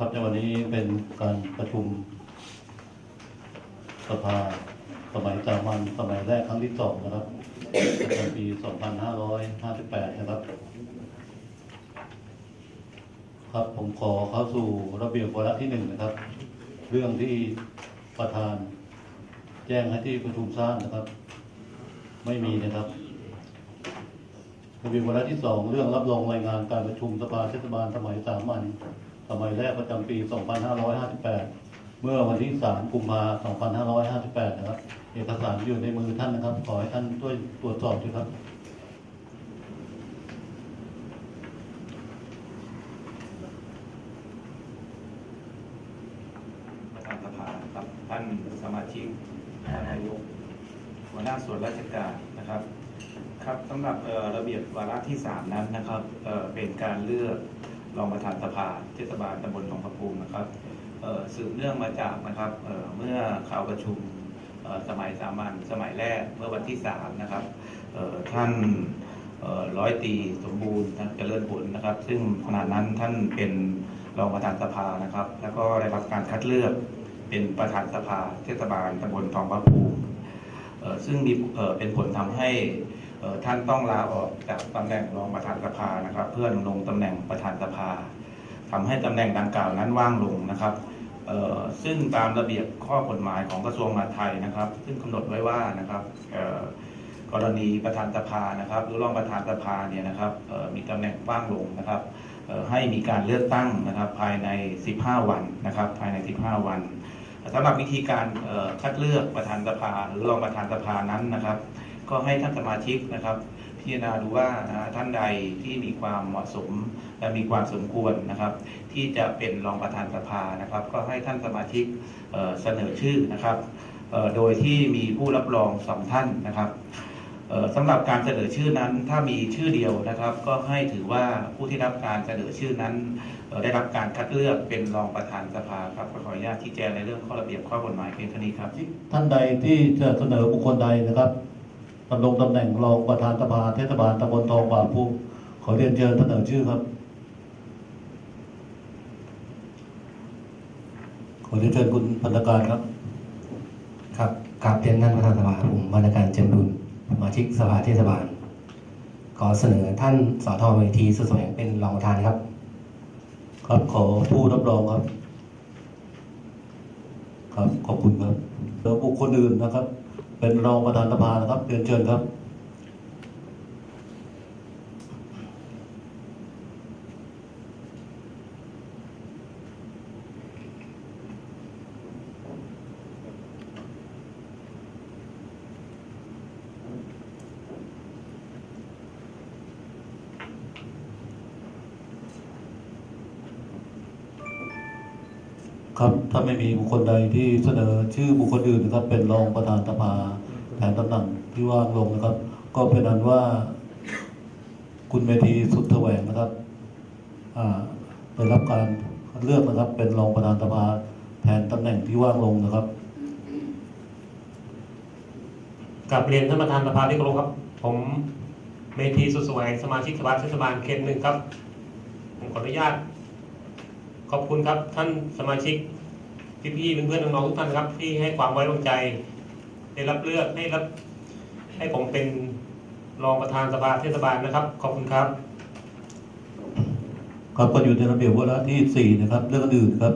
ครับในวันนี้เป็นการประชุมสภาสมัยสามัญสมัยแรกครั้งที่สองนะครับประจำปี 2558 นะครับ ครับผมขอเข้าสู่ระเบียบวาระที่หนึ่งนะครับ เรื่องที่ประธานแจ้งให้ที่ประชุมสร้างนะครับ ไม่มีนะครับระเบียบวาระที่สองเรื่องรับรองรายงานการประชุมสภาเทศบาลสมัยสามัญ สมัยแรกประจำปี 2558 เมื่อวันที่ 3 กุมภาพันธ์ 2558 นะครับ เอกสารอยู่ในมือท่านนะครับ ขอให้ท่านช่วยตรวจสอบด้วยครับประธานสภาครับท่านสมาชิกท่านนายกหัวหน้าส่วนราชการนะครับ ครับสำหรับระเบียบวาระที่ 3 นั้นนะครับเเป็นการเลือก รองประธานสภาเทศบาลตำบลหนองพระภูมินะครับสืบเนื่องมาจากนะครับเเมื่อข้าประชุมสมัยสามัญสมัยแรกเมื่อวันที่3นะครับท่านร้อยตีสมบูรณ์เจริญผลนะครับ ซึ่งขณะนั้นท่านเป็นรองประธานสภานะครับ แล้วก็ได้รับการคัดเลือกเป็นประธานสภาเทศบาลตำบลทองพระภูมิซึ่งมีเป็นผลทำให้ ท่านต้องลาออกจากตำแหน่งรองประธานสภานะครับ เพื่อดำรงตำแหน่งประธานสภาทำให้ตำแหน่งดังกล่าวนั้นว่างลงนะครับซึ่งตามระเบียบข้อกฎหมายของกระทรวงมหาดไทยนะครับ ซึ่งกำหนดไว้ว่านะครับกรณีประธานสภานะครับ หรือรองประธานสภาเนี่ยนะครับมีตำแหน่งว่างลงนะครับให้มีการเลือกตั้งนะครับภายใน 15 วันนะครับ ภายใน 15 วันสำหรับวิธีการคัดเลือกประธานสภาหรือรองประธานสภานั้นนะครับ ก็ให้ท่านสมาชิกนะครับพิจารณาดูว่าท่านใดที่มีความเหมาะสมและมีความสมควรนะครับ ที่จะเป็นรองประธานสภานะครับ ก็ให้ท่านสมาชิกเสนอชื่อนะครับโดยที่มีผู้รับรองสองท่านนะครับสำหรับการเสนอชื่อนั้นถ้ามีชื่อเดียวนะครับ ก็ให้ถือว่าผู้ที่รับการเสนอชื่อนั้น ได้รับการคัดเลือกเป็นรองประธานสภาครับขออนุญาตชี้แจงในเรื่องข้อระเบียบข้อกฎหมายเพียงเท่านี้ครับท่านใดที่จะเสนอบุคคลใดนะครับ ดำรงตำแหน่งรองประธานสภาเทศบาลตำบลทองบาภูมิขอเรียนเชิญเสนอชื่อครับ ขอเรียนเชิญคุณพันธการครับ ครับกราบเรียนท่านประธานสภาผมวรรณการเจมรุนสมาชิกสภาเทศบาล ขอเสนอท่านสอทอเวทีสุดแสวงเป็นรองประธานครับ ครับขอผู้รับรองครับ ครับขอบคุณครับแล้วบุคคลอื่นนะครับ เป็นรองประธานสภานะครับเรียนเชิญครับ ครับ ถ้าไม่มีบุคคลใดที่เสนอชื่อบุคคลอื่นนะครับ เป็นรองประธานสภาแทนตำแหน่งที่ว่างลงนะครับ ก็เป็นนั้นว่า คุณเมธีสุดแสวงนะครับได้รับการเลือกนะครับ เป็นรองประธานสภาแทนตำแหน่งที่ว่างลงนะครับกับเรียนท่านประธานสภาที่เคารพครับ ผมเมธีสุดแสวงสมาชิกสภาเทศบาลเขตหนึ่งครับ ผมขออนุญาต ขอบคุณครับท่านสมาชิกพี่ๆเพื่อนๆน้องๆทุกท่านครับ ที่ให้ความไว้วางใจได้รับเลือกให้รับ ให้ผมเป็นรองประธานสภาเทศบาลนะครับ ขอบคุณครับ ครับก็อยู่ในระเบียบวาระที่สี่นะครับ เรื่องอื่นครับ